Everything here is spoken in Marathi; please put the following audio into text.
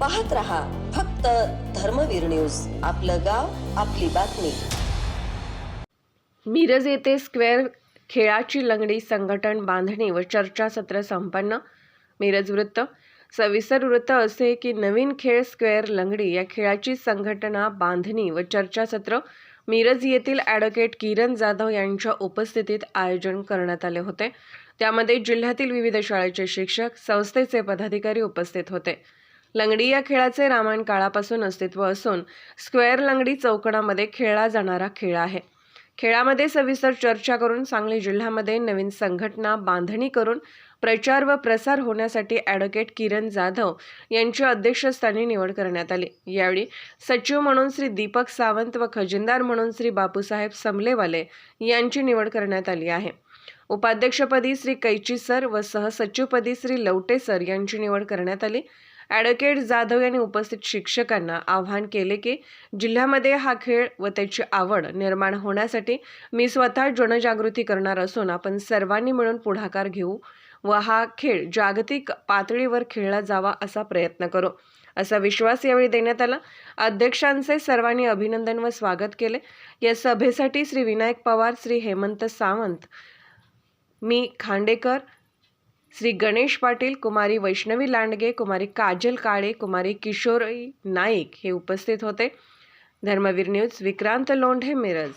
पाहत रहा फक्त धर्मवीर न्यूज. आपलं गाव आपली बातमी. मिरज येथे स्क्वेअर खेळाची लंगडी संघटन बांधणी व चर्चासत्र संपन्न. मिरज वृत्त. सविस्तर वृत्त असे की नवीन खेळ स्क्वेअर लंगडी या खेळाची संघटना बांधणी व चर्चासत्र मिरज येथील ॲडव्होकेट किरण जाधव यांच्या उपस्थितीत आयोजन करण्यात आले होते. त्यामध्ये जिल्ह्यातील विविध शाळेचे शिक्षक संस्थेचे पदाधिकारी उपस्थित होते. लंगडी या खेळाचे रामायण काळापासून अस्तित्व असून स्क्वेअर लंगडी चौकडामध्ये खेळला जाणारा खेळ आहे. खेळामध्ये सविस्तर चर्चा करून सांगली जिल्ह्यामध्ये नवीन संघटना बांधणी करून प्रचार व प्रसार होण्यासाठी ॲडव्होकेट किरण जाधव यांच्या अध्यक्षस्थानी निवड करण्यात आली. यावेळी सचिव म्हणून श्री दीपक सावंत व खजिनदार म्हणून श्री बापूसाहेब समलेवाले यांची निवड करण्यात आली आहे. उपाध्यक्षपदी श्री कैची सर व सहसचिवपदी श्री लवटे सर यांची निवड करण्यात आली. ॲडव्होकेट जाधव यांनी उपस्थित शिक्षकांना आवाहन केले की जिल्ह्यामध्ये हा खेळ व त्याची आवड निर्माण होण्यासाठी मी स्वतः जनजागृती करणार असून आपण सर्वांनी मिळून पुढाकार घेऊ व हा खेळ जागतिक पातळीवर खेळला जावा असा प्रयत्न करू. असा विश्वास यावेळी देण्यात आला. अध्यक्षांचे सर्वांनी अभिनंदन व स्वागत केले. या सभेसाठी श्री विनायक पवार श्री हेमंत सावंत मी खांडेकर श्री गणेश पाटील कुमारी वैष्णवी लांडगे कुमारी काजल काळे कुमारी किशोरी नाईक हे उपस्थित होते. धर्मवीर न्यूज विक्रांत लोंढे मिरज.